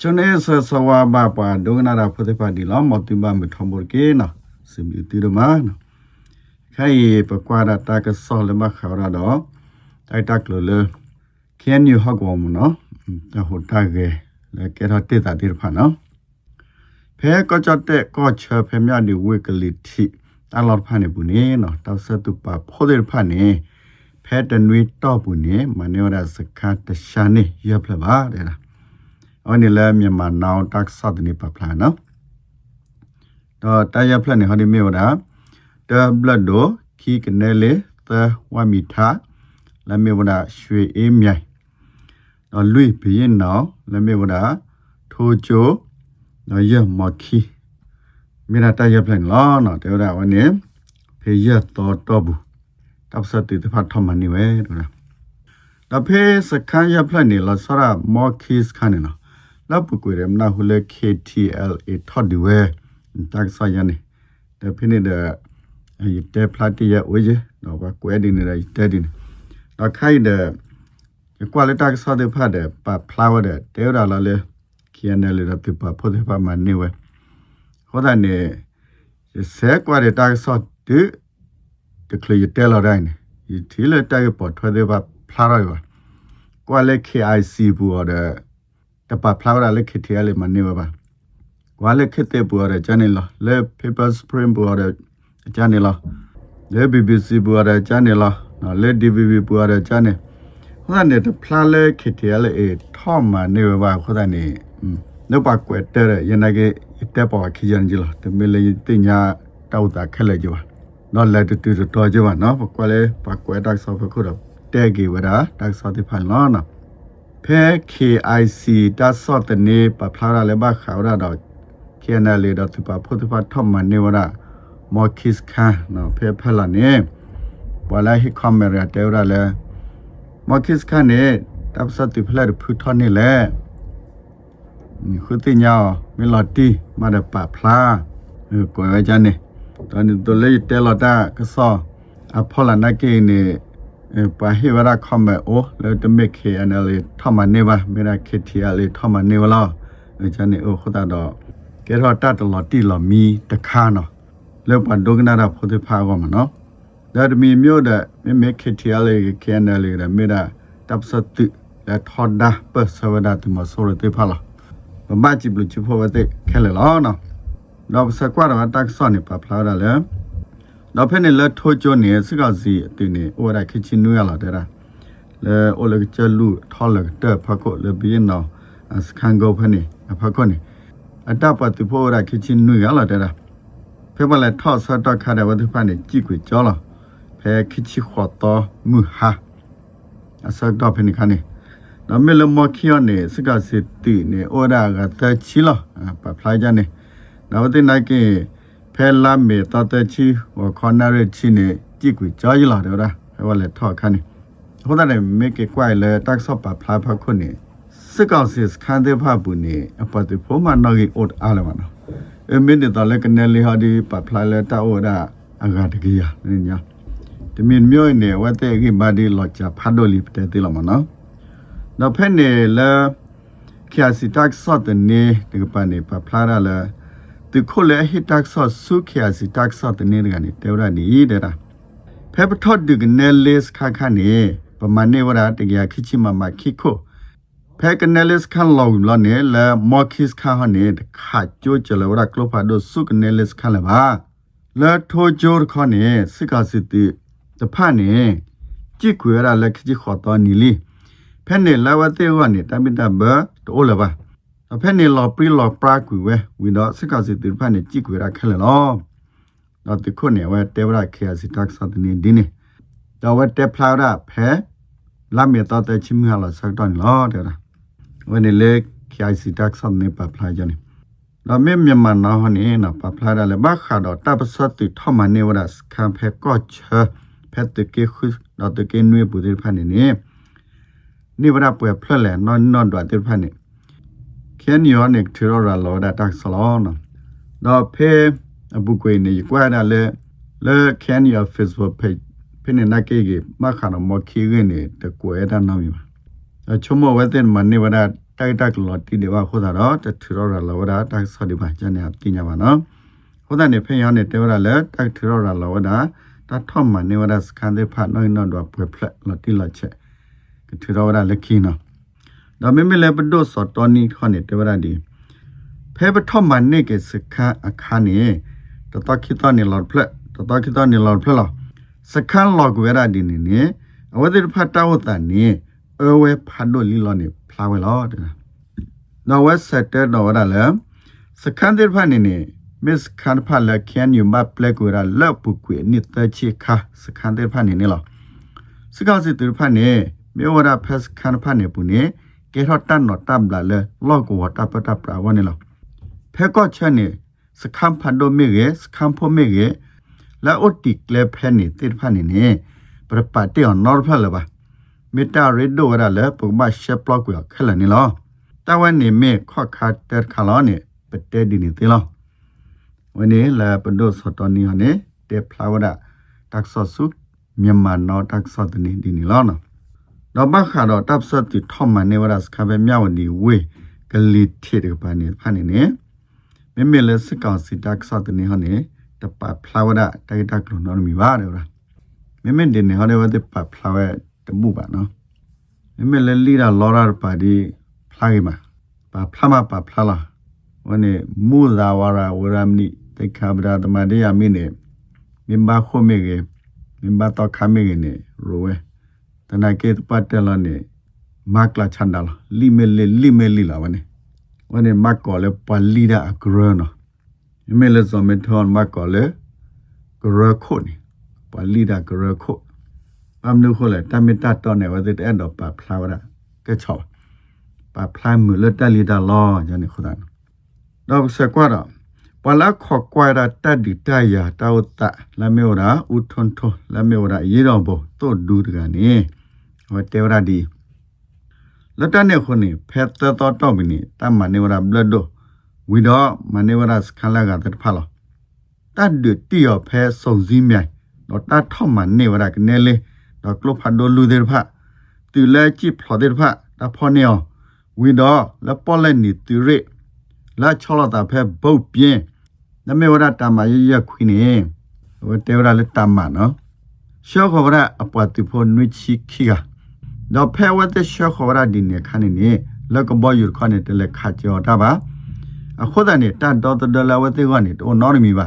ကျွန်နေဆဆဝါဘာပါဒုငနာရာဖုတ်ပါဒီလောမတုမမထမဘကေနာစင်ဒီတီရမန်ခိုင်ပကွာရတာကဆောလမခါရတော့တိုက်တက်လို့လေကန်ယူဟကောမနော်တဟိုတာကေလေကေရတေတာဒီဖာနော်ဖဲကကြတဲ့ကောချဖဲမြဒီဝေကလီတီတာလောဖာနေဘူးနေနော်တောက်ဆက်သူပါဖိုးတဲ့ဖာနေဖဲတနွေတော့ဘူးနေမနေရစခတ်တရှာနေရပ်ဖလာပါတဲ့လား အော်နေလဲမြန်မာနောင်တက်ဆော့တနေပပလာနော်တော့တရဖလက်နေဟောဒီမြေတာတဘလတ်ဒိုခီကနေလေသဝမီထာလမေဝဒရွှေအေးမြိုင်တော့လွိဘရင်နောင်လမေဝဒထိုချိုတော့ရမခီမြေတာတရဖလက်လောနော်တေဝဒဝနေဖေရတော်တော့ဘူးတပ်စတိတဖတ်ထမနီဝဲတော့တဖေစခန်းရဖလက်နေလားဆရာမော်ခီစခန်းနေနော် လပကွေရမနာဟူလေ KTLA ထော်ဒီဝဲတက်ဆာယနေတဖိနေတဲ့အဲတဲဖလာတီရဝေးကြတော့ကွဲဒီနေတယ်တဲဒီနေတော့ခိုင်တဲ့ကွာလက်တက်ဆာတဲ့ဖတ်တဲ့ပဖလာဝတဲ့တဲရလာလေ KNL ရပြပဖို့တဲ့ပါမနေဝဲဟောတဲ့နေဆဲကွာတဲ့တက်ဆာတဲ့တကလေးတဲလာတိုင်းဒီထီလက်တက်ပေါ်ထွက်တဲ့ပါဖလာရပါကွာလက် KIC ဘူရတဲ့ တပဖလာရလက်ခတီရလေမနေပါကွာလက်ခတဲ့ဘူရတဲ့ဂျန်နေလားလက် paper spring ဘူရတဲ့ဂျန်နေလားလက် BBC ဘူရတဲ့ဂျန်နေလားနော်လက် DVB ဘူရတဲ့ဂျန်နေဟိုကနေတဖလာလက်ခတီရလေအေထောမနေပါခိုးတဲ့နေနှုတ်ပါကွယ်တဲ့ရနကေတက်ပေါ်ခီဂျန်ကြီးလားတမလေးတင်ညာတောက်တာခက်လေကြပါနော်လက်တူတူတော်ကြပါနော်ကွယ်လေပါကွယ်တက်ဆော့ဖခုတော့တဲကေဝဒါတက်ဆော့တိဖိုင်လောနော် ဖဲ KIC တက်ဆော့တနေပဖလာလည်းပါခါရတော့ KNL တော့သူပါဖို့သူပါထောက်မနေဝရမော်ကစ်ခါနော်ဖဲဖလာနေဝလာဟီကင်မရာတဲရလဲမော်ကစ်ခါနေတပ်စတူဖလာဖူထော်နေလဲခုတိညာမီလတီမာဒပဖလာကိုယ်ဝကြနေ တန်တလေတဲလတာကဆောအဖောလာနာကေနေပါဟိဝရခမအိုလေတမခေအနလေထမနေပါမေရာခေတီအလေထမနေဝလာဂျန်နေအိုခဒတော့ကဲတော့တတ်တော်တီလော်မီတခါနော်လောက်ပဒုကနာရဖို့တဖာကောမနော်ဒါတမီမျိုးတဲ့မေမေခေတီအလေကေအနလေရမေရာတပ်စတုလက်ထော်ဒါပစဝဒတ်မဆိုရတေဖလာမမချီဘလူချဖို့ဝတဲ့ခဲလေလောနော်တော့စကွာတော့တက်ဆော့နေပါဖလာတယ် လေတော့ဖက်နေလက်ထိုးကျနေစကစီအတင်းနေအိုရခချင်းနူရလာတဲ့လေအိုလကချလူထော်လကတဲ့ဖခုလေဘီနောစကန်ဂိုဖနေဖခုနေအတပတူဖို့ရခချင်းနူရလာတဲ့ဖဲမလဲထော့ဆတ်တော့ခါတဲ့ဝတ်ဖနေကြည့်ခွေကြောလာဖဲခချီခေါ်တော့မူဟာအစတော့ဖနေခါနေနော်မလမခီယနေစကစစ်တီနေအိုရာကတချီလာပဖလိုက်ကြနေနောက်တဲ့နိုင်ကေ ဖဲလာမေတတချီဝခေါနာရချီနေကြည့်ကွကြောရလာတော့ဟဲ့ဝလဲထော့ခါနေဟိုတဲ့မေကေကွိုင်လေတက်ဆော့ပဖလာဖခုနေစကောက်စစ်ခန်တဲ့ဖဘူးနေအပတိဖိုမနော်ဂီအတ်အားလမနော်အမင်းတဲ့လည်းကနေလေဟာဒီပဖလာလေတာအိုဒါအဂါတကြီးရနေညာတမင်မျိုးနေဝတ်တဲ့ကိဘာဒီလောချဖတ်ဒိုလီပတဲ့တိလမနော်တော့ဖက်နေလေခ ्या စီတက်ဆော့တဲ့နေဒီကပနေပဖလာရလေ ဒီခိုလေဟိတက်ဆော့ဆုခ ्या စီတက်ဆော့တဲ့နေကနေတေရနီတဲ့တာဖက်ပထော့ဒီကနေလေစခါခါနေပမနေဝရတကရခိချိမမခိခိုဖဲကနေလေစခန်လောလနေလေမော်ခိစခါဟနေခါကျိုးကြလဝရကလောဖာဒိုဆုကနေလေစခန်လပါလေထိုဂျိုခနေစကစီတီတဖာနေကြည့်ခွေရလက်ခိခေါ်တော်နီလီဖဲနေလာဝတဲ့ဝနေတမိတဘတိုးလပါ အဖဲနေလော်ပရီလော်ပရာကွေဝဲဝီတော့စကစီတီဖာနေကြည့်ခွေရခဲလေလောတော့တခုနေဝဲတေဝရခေအစီတက်ဆတ်နေဒီနေတော့ဝဲတေဖလာရဖဲလာမေတော့တဲ့ချင်းမလာစတော့လောတဲ့ဝဲနေလေခေအစီတက်ဆတ်နေပါဖလာကြနေတော့မေမြန်မာနော်ဟနေနော်ပပလာတယ်ဘာခါတော့တပ်စတ်တီထမနေဝရစခံဖဲကော့ချဖဲတကေခုတော့တကေနွေပူတယ်ဖာနေနေနိဝရပွဲဖလက်လဲနော်နော်တော့တဲ့ဖက်နေ ကန်ယောနိကထရရလောဒတက်ဆလောနော်တော့ဖေအပုကွေနေကွာဒါလဲလဲကန်ယော Facebook page ဖိနေနကေကေမခါနမခီရနေတကွဲတာနော်မြအချုံမဝတဲ့မနိဝရတိုက်တက်ကလော်တီဒီပါခိုးတာတော့တထူရောလာလောဒါတိုက်ဆော်ဒီပါကျန်နေတင်ညာပါနော်ခိုးတာနေဖေးရနေတေဝရလဲတိုက်ထူရောလာလောဒါတထော့မနေဝဒစကန်တဲ့ဖတ်နော်နော်တော့ပွေဖလက်လော်တီလော်ချက်ကထူရောလာလက်ခင်းနော် ဒါမေမေလေပဒိုစောတော်နီခနဲ့တေဝရဒီဖဲပထော့မနေကစခါအခါနေတတခိတနေလော်ဖလက်တတခိတနေလော်ဖလက်စခန်းလော်ကွေရဒီနေနေအဝဒိဖတ်တောတန်နေအဝဲဖတ်လို့လီလော်နေဖလာဝဲလောတဲ့နော်ဝက်ဆက်တဲ့တော့ရလဲစခန်းတဲ့ဖတ်နေနေ Miss Khan pha la kyan yu ma ple ku ra la pu ku ni ta chi kha skhan de pha ni ne lo sika si tu pha ne me wa ra phas khan pha ne pu ne ကဲထော့တန်နော်တမ်လာလေလော့ကိုဝတာပတာပရာဝနေလောဖဲကော့ချက်နေစခမ်ဖန်ဒိုမေရေစခမ်ဖိုမေရေလာအိုတီကလဖဲနေတိဖန်နေနေပရပတ်တေအောင်နော်ဖလာပါမီတာရစ်ဒိုရလာပုံမရှက်ဘလော့ကိုခက်လာနေလောတဝန်နေမေခော့ခါတဲခါလောနေပတဲဒီနေတေလောဝနေလာပဒိုစတော်နီဟနေတေဖလာဝဒတက်ဆော့ဆုမြန်မာနော်တက်ဆော့တနေဒီနေလောနော် တော့ဘခါတော့တပ်ဆော့တီထော့မနေဝရစခဘဲမြဝနီဝေကလီထေတပါနေဖာနေနေမမေလစကောင်စီတက်ဆော့တနေဟနေတပဖလာဝဒတိုက်တက်ကလုံးနော်မီပါတယ်ဗျာမမေဒီနေဟနေဝတဲ့ပဖလာဝဲတမှုပါနော်မမေလလီရာလော်ရာပါဒီဖလာဂီမှာပါဖလာမပါဖလာလာဝနေမူဇာဝရဝရမနီတိခါဗရာတမတေယမိနေမင်ဘာခိုမေကေမင်ဘာတော့ခမေကေနေရိုဝဲ တနာကေတပတ်တယ်လနေမကလာချန်ဒလလီမဲလီလီမဲလီလာဝနေဝနေမကောလေပလီဒါအဂရနောမဲလေဇမေထွန်မကောလေဂရခိုနေပလီဒါဂရခိုအမ်နုခိုလေတမီတာတော့နေဝတဲ့အဲ့တော့ပါဖလာဝရကဲချောပါဖလာမူလတလီဒါလောဂျန်နေခုဒါတော့ဆက်ကွာတော့ပလာခော့ကွာရတတ်ဒီတယာတောက်တလမေဝရာဥထွန်ထွလမေဝရာရေတော်ဘောတို့ဒူတကနေဟော တေဝရာဒီလတနေခုနေဖက်တတော်တော့မီနီတမနေဝရာဘလဒိုဝီတော့မနေဝရာစခလာကတဖလာတတ်ဒီတီယောဖဲစုံစည်းမြိုင်တော့တတ်ထော့မနေဝရာကနေလေတော့ကလဖတ်ဒိုလူဒေဖတူလဲကြည့်ဖလော်ဒေဖတဖောနေောဝီတော့လပေါ်လဲနီတူရလာချောလာတာဖဲဘုတ်ပြင်းနမေဝရတမရရခွိနေဝတေဝရလက်တမနော်ရှောခဝရအပတိဖို့နွိချီခိက တော့ဖဲဝတ်ရှောခဝရဒီနေခါနေနေလကဘောယူခါနေတလက်ခါကြောတာပါအခုတည်းတန်တော်တလဝတိကနေတော့နော်မီပါ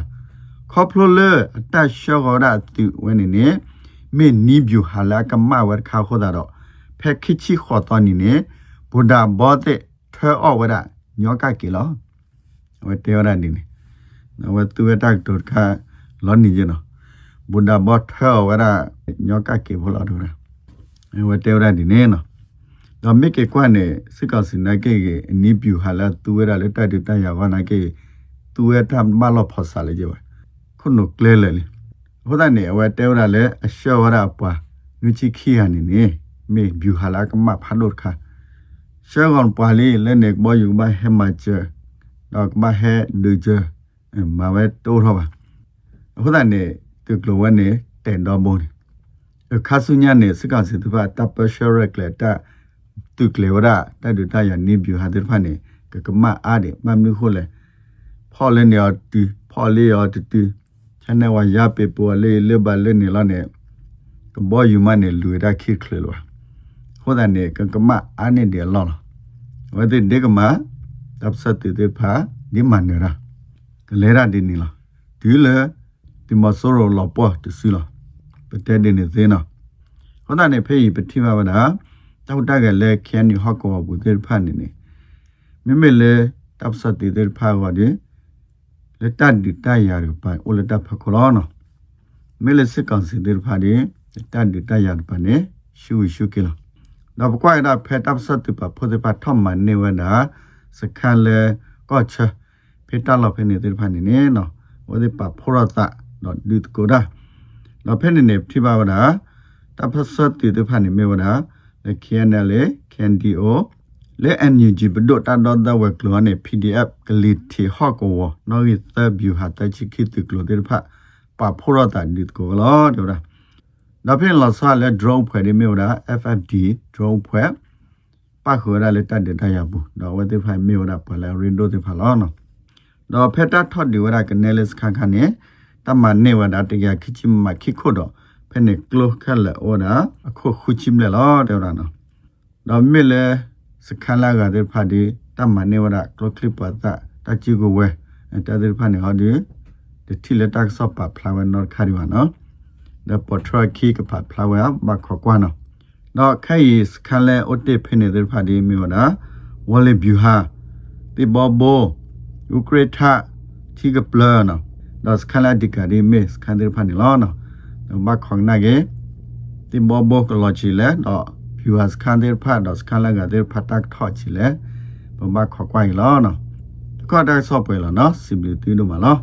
ခေါပလိုလေအတရှောခဝရတူဝနေနေမေနီဗျူဟာလာကမဝရခါခိုးတာတော့ဖဲခိချီခေါ်တော်နေနေဘုဒ္ဓဘောတဲ့ထွဲအော်ဝရညောကကေလောဝတေဝရဒီနေနဝတူဝတက်တုတ်ခါလောနီဂျနော်ဘုဒ္ဓဘော့ထောဝရညောကကေဘလာဒိုရ ဝတေဝရဒီနေနော်တော့မိကေကွနဲ့စစ်ကောက်စင်နကေကေအနိပြူဟာလာတူဝရလက်တက်တက်ရဝနာကေတူဝထမလောဖောဆာလေကြပါခုနကလဲလေဟိုဒနေဝတေဝရလေအရှောဝရပွားနုချီခီဟန်နေမေဘျူဟာလာကမဖာဒိုခါရှောကွန်ပွားလေးလဲနေဘောယူမဟမချာတော့မဟဲဒူချာမာဝဲတိုးတော့ပါအခုတည်းနေသူကလဝနေတန်တော်မုန်အ ခါဆုညာနေစကစီသူကတပ်ပရှရက်လက်တာသူကလေဝရတတ်တူတရနေပြဟာတဲ့ဖာနေကကမအားတယ်မမ်နုခိုလေဖော်လဲနေတူဖော်လေရတူချန်နေဝရပေပေါ်လေလေဘလေနေလာနေကဘောယူမနေလူရခိခလေလောဟိုဒနေကကမအားနေတယ်လောဝတဲ့ဒေကမတပ်စတ်တဲ့ဖာဒီမနေရာကလဲရဒီနီလာဒီလေဒီမဆိုရောလောပေါ်တစီလာ ပတဲဒီနေသေးနာဟောတာနေဖေးပတိမဝဒတောက်တကလည်းခန်နီဟော့ကောဘူဒေဖန်နေနေမိမိလေတပ်စတိဒေဖာဝဒီလက်တဒီတရရပိုင်အိုလက်တဖခလောနော်မေလစစ်ကောင်စီဒေဖာဒီတဒီတရရပနေရှူရှူကီလာတော့ကွာရဖက်တပ်စတိပဖိုဒေပါထမနေဝနာစခန်လေကောချာဖေတလောက်ဖဲနေတဲ့ဖာနေနေနော်ဝဒီပဖောရတာနော်ဒီကိုဒါ နော်ဖဲနေနေပြပါဝနာတဖဆတ်တီတဲ့ဖာနေမေဝနာလေ KNL KNDO လေ NUG ဘဒတာဒေါ်ဒဝကလောနေ PDF ကလီတီဟော့ကောနော်ရီသဘျူဟာတချီခိတကလောတဲ့ဖာပဖောရတာဒီကိုလောဒေါ်ဒါဖဲလာဆာလေ drone ဖွဲ့နေမေဝနာ FFD drone ဖွဲ့ပါခေါ်ရလေတတ်တဲ့တရဘူးတော့ဝတ်တဲ့ဖိုင်မေဝရပလာရင်ဒိုတဲ့ဖလာနော်တော့ဖက်တာထော့ဒီဝရကနေလစ်ခါခါနေ တမနေဝဒတကခိချိမခိခိုတော့ဖက်နေကလောခက်လေဩနာအခုခုချိမလေလောတဲ့ရနော်တော့မြေလေစခန်းလာကတဲ့ဖာဒီတမနေဝရကလောကလစ်ပတ်တာတချီကိုဝဲတဲ့တဲ့ဖာနေဟောဒီဒီတီလက်တက်ဆော့ပါဖလာဝဲနော်ခါဒီဝနော် the portrait key ကဖတ် flower ဘခကွာနော်တော့ခိုင်စခလဲအတ်တေဖိနေတဲ့ဖာဒီမျိုးနာဝလေဗျူဟာတိဘောဘောဥကရထတီကပလနော် တော့စခလာဒီကဒီမစ်ခန်တဲ့ဖာနေလောနော်တော့ဘခေါင်နာကေတိဘောဘောကလောချီလဲတော့ viewers ခန်တဲ့ဖာတော့စခလာကတဲ့ဖတ်တက်ထော့ချီလဲဘဘခေါ်ကွိုင်လောနော်တခါတက်ဆော့ပွဲလောနော် CBT တို့မှာလော